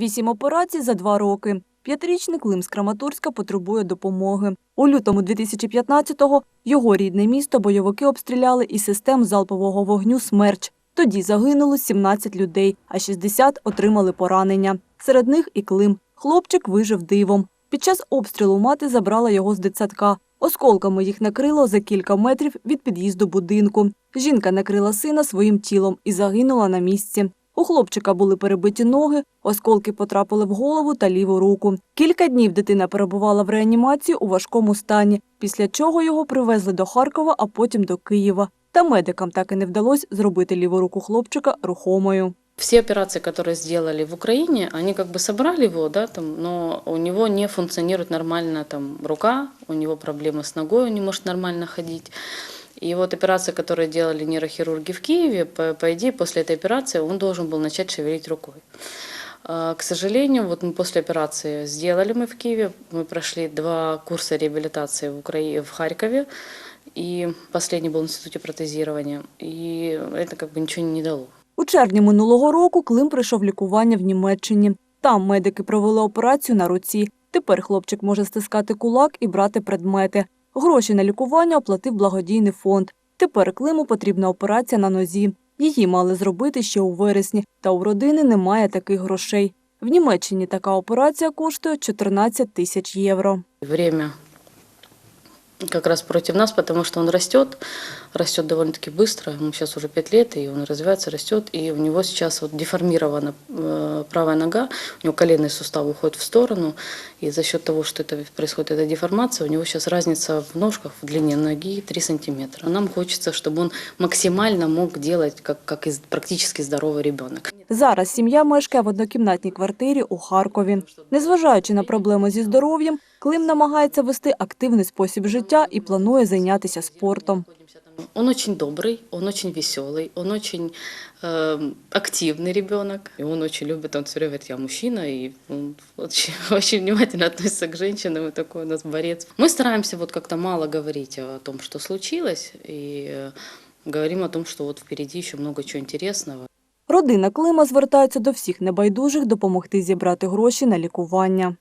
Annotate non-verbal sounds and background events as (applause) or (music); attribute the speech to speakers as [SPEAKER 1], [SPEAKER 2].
[SPEAKER 1] Вісім операцій за два роки. П'ятирічний Клим з Краматорська потребує допомоги. У лютому 2015-го його рідне місто бойовики обстріляли із систем залпового вогню «Смерч». Тоді загинуло 17 людей, а 60 отримали поранення. Серед них і Клим. Хлопчик вижив дивом. Під час обстрілу мати забрала його з дитсадка. Осколками їх накрило за кілька метрів від під'їзду будинку. Жінка накрила сина своїм тілом і загинула на місці. У хлопчика були перебиті ноги, осколки потрапили в голову та ліву руку. Кілька днів дитина перебувала в реанімації у важкому стані, після чого його привезли до Харкова, а потім до Києва. Та медикам так і не вдалося зробити ліву руку хлопчика рухомою.
[SPEAKER 2] Все операции, которые сделали в Украине, они как бы собрали его, да, там, но у него не функционирует нормально там рука, у него проблемы с ногой, он не может нормально ходить. И вот операция, которую делали нейрохирурги в Киеве, по, по идее, после этой операции он должен был начать шевелить рукой. А, К сожалению, вот мы после операции сделали мы в Киеве, мы прошли два курса реабилитации в, Украине, в Харькове, и последний был в институте протезирования, и это как бы ничего не дало.
[SPEAKER 1] У червні минулого року Клим прийшов лікування в Німеччині. Там медики провели операцію на руці. Тепер хлопчик може стискати кулак і брати предмети. Гроші на лікування оплатив благодійний фонд. Тепер Климу потрібна операція на нозі. Її мали зробити ще у вересні, та у родини немає таких грошей. В Німеччині така операція коштує 14 тисяч євро.
[SPEAKER 2] время как раз против нас, потому что он растет, растет довольно-таки быстро, ему сейчас уже 5 лет, и он развивается, растет, и у него сейчас вот деформирована э, правая нога, у него коленный сустав уходит в сторону, и за счет того, что это происходит эта деформация, у него сейчас разница в ножках, в длине ноги 3 сантиметра. Нам хочется, чтобы он максимально мог делать, как, как и практически здоровый ребенок.
[SPEAKER 1] Зараз сім'я мешкає в однокімнатній квартирі у Харкові. Незважаючи на проблеми зі здоров'ям, Клим намагається вести активний спосіб життя і планує зайнятися спортом.
[SPEAKER 2] Он очень добрый, он очень веселый, он очень э, активный ребенок. И он очень любит, он все время говорит, я мужчина, и он (laughs) очень, очень внимательно относится к женщинам, и такой у нас борец. Мы стараемся вот как-то мало говорить о том, что случилось, и э, говорим о том, что вот впереди еще много чего интересного.
[SPEAKER 1] Родина Клима звертається до всіх небайдужих допомогти зібрати гроші на лікування.